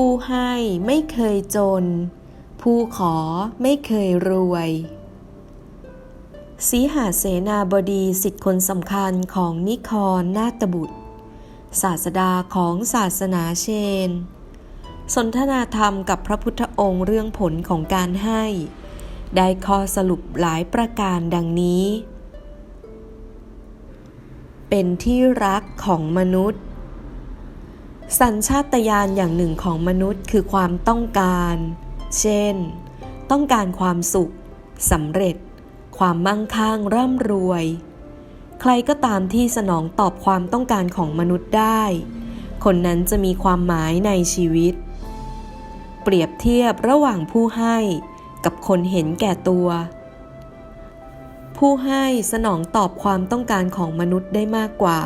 ผู้ให้ไม่เคยจน ผู้ขอไม่เคยรวยสีหาเสนาบดีสิทธิคนสำคัญของนิครนาตบุตร ศาสดาของศาสนาเชน สนทนาธรรมกับพระพุทธองค์เรื่องผลของการให้ ได้ข้อสรุปหลายประการดังนี้ เป็นที่รักของมนุษย์ สัญชาตญาณอย่างหนึ่งของมนุษย์คือความต้องการ เช่น ต้องการความสุขสำเร็จ ความมั่งคั่งร่ำรวย ใครก็ตามที่สนองตอบความต้องการของมนุษย์ได้ คนนั้นจะมีความหมายในชีวิต เปรียบเทียบระหว่างผู้ให้กับคนเห็นแก่ตัว ผู้ให้สนองตอบความต้องการของมนุษย์ได้มากกว่า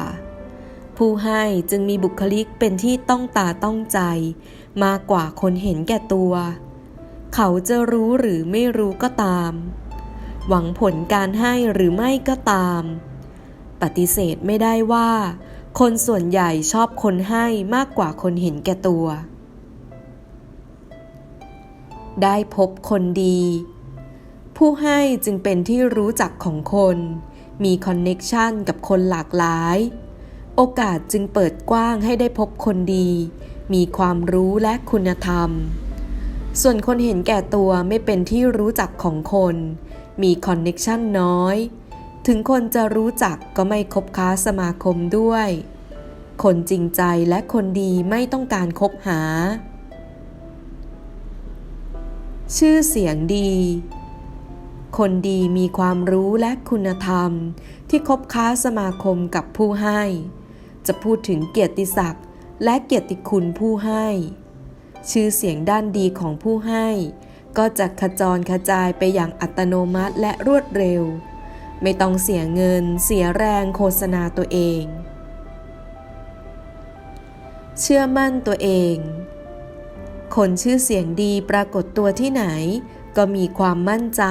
ผู้ให้จึงมีบุคลิกเป็นที่ต้องตาต้องใจ มากกว่าคนเห็นแก่ตัว เขาจะรู้หรือไม่รู้ก็ตาม หวังผลการให้หรือไม่ก็ตาม ปฏิเสธไม่ได้ว่า คนส่วนใหญ่ชอบคนให้มากกว่าคนเห็นแก่ตัว ได้พบคนดี ผู้ให้จึงเป็นที่รู้จักของคน มีคอนเน็กชันกับคนหลากหลาย โอกาสจึงเปิดกว้างให้ได้พบคนดี มีความรู้และคุณธรรม ส่วนคนเห็นแก่ตัวไม่เป็นที่รู้จักของคน มีคอนเน็กชันน้อย ถึงคนจะรู้จักก็ไม่คบค้าสมาคมด้วย คนจริงใจและคนดีไม่ต้องการคบหา ชื่อเสียงดีคนดีมีความรู้และคุณธรรมที่คบค้าสมาคมกับผู้ให้ จะพูดถึงเกียรติศักดิ์และเกียรติคุณผู้ให้ ชื่อเสียงด้านดีของผู้ให้ ก็จะขจรกระจายไปอย่างอัตโนมัติและรวดเร็ว ไม่ต้องเสียเงินเสียแรงโฆษณาตัวเอง เชื่อมั่นตัวเอง คนชื่อเสียงดีปรากฏตัวที่ไหน ก็มีความมั่นใจ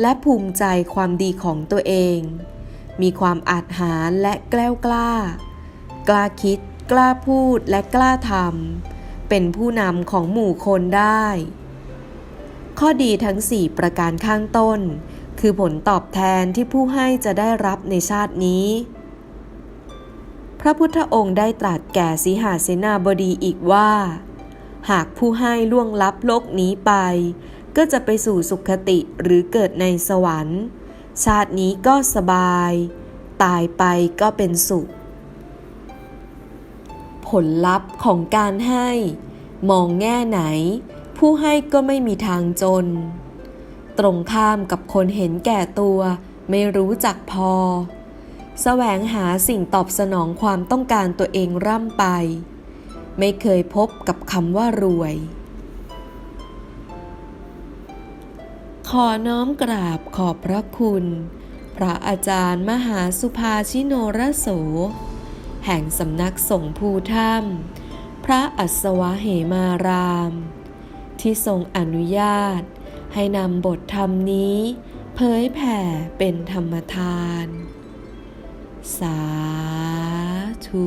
และภูมิใจความดีของตัวเอง มีความอาจหาญและแกล้วกล้า กล้าคิด กล้าพูดและกล้าทำเป็นผู้นำของหมู่คนได้ ข้อดีทั้ง 4 ประการข้างต้น คือผลตอบแทนที่ผู้ให้จะได้รับในชาตินี้ พระพุทธองค์ได้ตรัสแก่สีหาเสนาบดีอีกว่า หากผู้ให้ล่วงลับโลกนี้ไป ก็จะไปสู่สุขติหรือเกิดในสวรรค์ ชาตินี้ก็สบาย ตายไปก็เป็นสุข ผลลัพธ์ของการให้ มองแง่ไหน ผู้ให้ก็ไม่มีทางจน ตรงข้ามกับคนเห็นแก่ตัว ไม่รู้จักพอ แสวงหาสิ่งตอบสนองความต้องการตัวเองร่ำไป ไม่เคยพบกับคำว่ารวย ขอน้อมกราบขอบพระคุณ พระอาจารย์มหาสุภาชิโนรโส แห่งสำนักสงฆ์ภูถ้ำพระอัศวะเหมาราม ที่ทรงอนุญาต ให้นำบทธรรมนี้ เผยแผ่เป็นธรรมทาน สาธุ